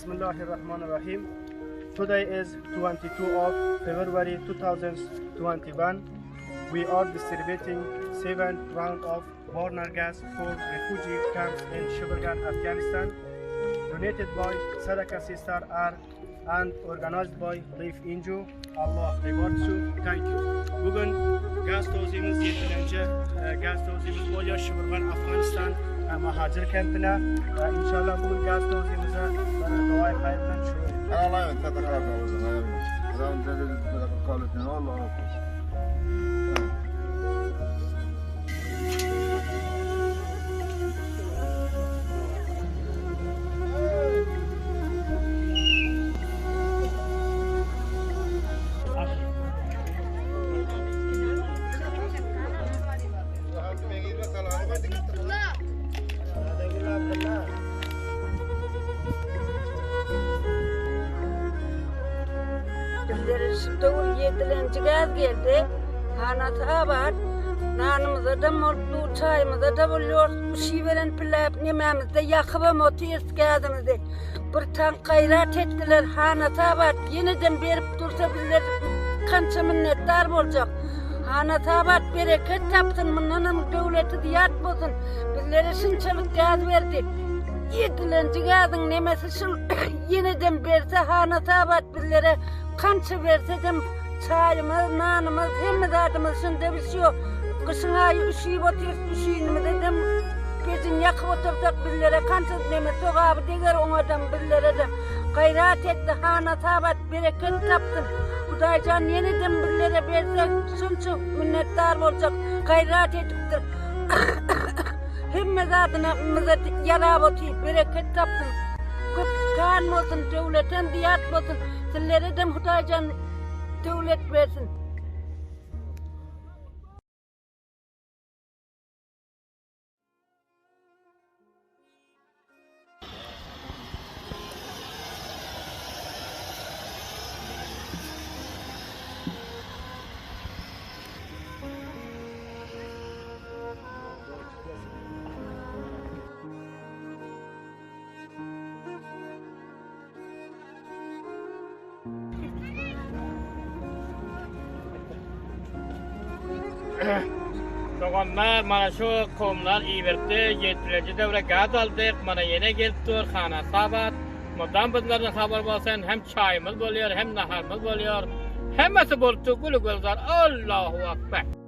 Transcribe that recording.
Bismillahirrahmanirrahim. Today is 22 of February 2021. We are distributing seventh round of burner gas for refugee camps in Sugargan, Afghanistan. Donated by Sadaka Sister R and organized by Leaf Inju. Allah rewards you. Thank you. Bugün gaz dozimiz yetirince e, gaz dozimiz oluyor Sugargan, Afganistan mahajir kampilar inshaalloh bugun gaz o'zimizni duoi xayr bilan tushiramiz Bizleri şimdi o yedilenci gaz geldi. Hanata var. Nanımıza da mortlu çayımıza da buluyoruz. Bu şiveren pilav nememizde yakıbım otu gazımızı. Bir tan gayrat ettiler hanata var. Yeniden verip dursa bizler kança minnettar olacak. Ana tabat bereket taptın, mınanım devleti diyat bozun. Bizlere şınçalık gaz verdi. Yedilenci gazın nemesi şıl yeniden berse hana tabat bizlere kança verse dem çayımız, nanımız, hem zatımız şunda bir şey yok. Kışın ayı üşüyüp oturup üşüyünümü dedim. Bezin yakıp otursak bizlere kança neme soğabı deger onadan bizlere de gayret etti hana tabat bereket taptın. Hudaycan yeniden bizlere versek şunçu minnettar olacak gayret ediptir. hem zatına yarab oturup bereket taptın. Kan olsun devletten diyat olsun. Sizlere de Hudaycan devlet versin. Soğanlar mana şu komlar iberdi, yetirinci devre gaz aldık, mana yine geldi xana sabat. Bundan bizlerden haber bolsan hem çayımız boluyor, hem naharımız boluyor. Hemmesi boltu gülü gülzar. Allahu akbar.